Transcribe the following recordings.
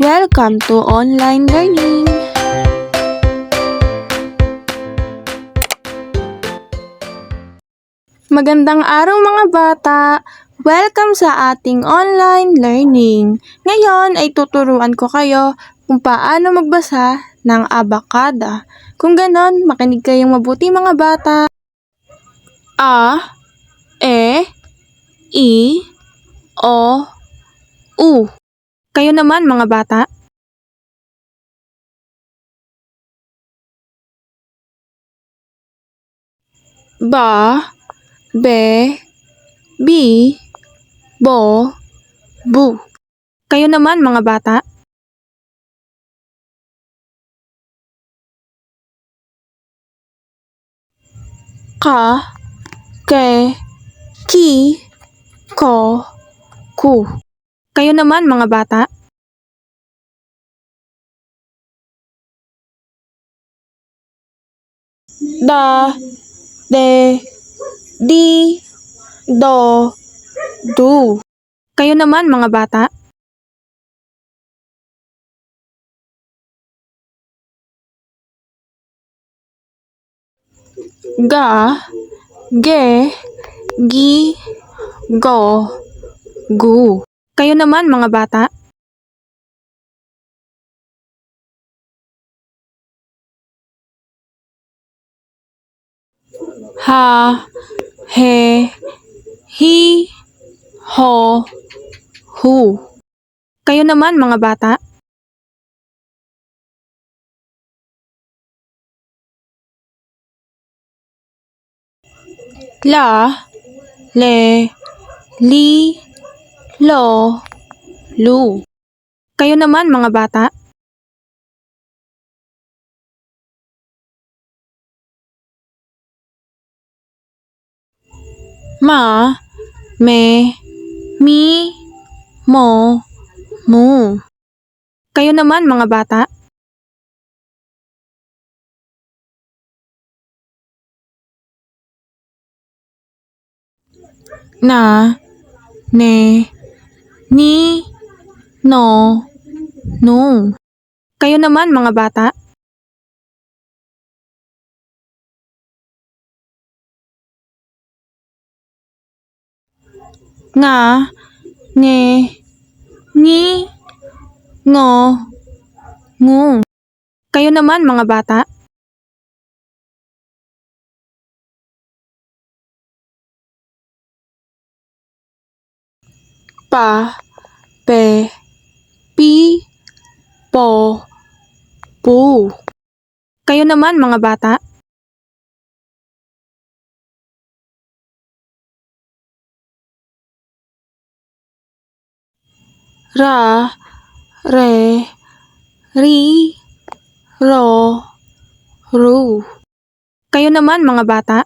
Welcome to online learning. Magandang araw mga bata! Welcome sa ating online learning. Ngayon ay tuturuan ko kayo kung paano magbasa ng abakada. Kung ganon, makinig kayong mabuti mga bata. A, E, I, O, U. Kayo naman mga bata. Ba, be, bi, bo, bu. Kayo naman mga bata. Ka, ke, ki, ko, ku. Kayo naman mga bata. Da, de, di, do, du. Kayo naman mga bata. Ga, ge, gi, go, gu. Kayo naman mga bata. Ha, he, hi, ho, hu. Kayo naman mga bata. La, le, li, lo, lu. Kayo naman mga bata. Ma, me, mi, mo, mu. Kayo naman mga bata. Na, ne, ni, no, nu. Kayo naman mga bata. Nga, nge, ngi, ngo, ngu. Kayo naman mga bata. Pa, pe, pi, po, pu. Kayo naman mga bata. Ra, re, ri, ro, ru. Kayo naman mga bata.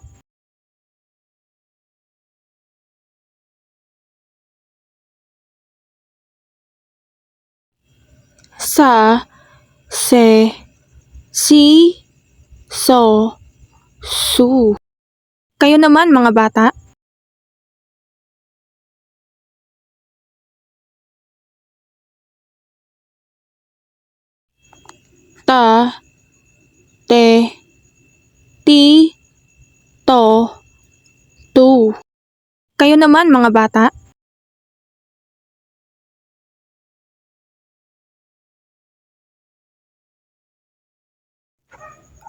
Sa, se, si, so, su. Kayo naman mga bata. Ta, te, ti, to, tu. Kayo naman mga bata.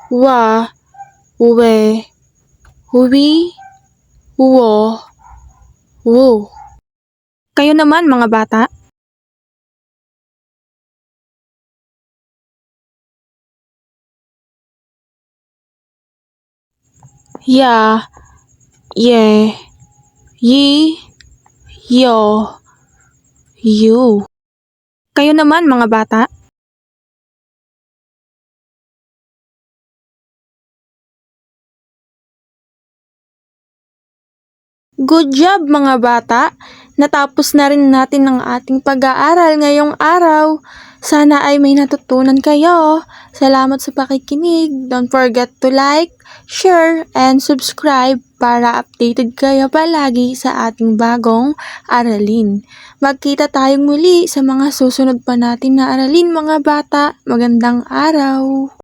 Wa, we, wi, wo, wu. Kayo naman mga bata. Ya, ye, yi, yo, yu. Kayo naman mga bata. Good job mga bata! Natapos na rin natin ang ating pag-aaral ngayong araw. Sana ay may natutunan kayo. Salamat sa pakikinig. Don't forget to like, share, and subscribe. para updated kayo palagi sa ating bagong aralin. Magkita tayong muli sa mga susunod pa natin na aralin mga bata. Magandang araw!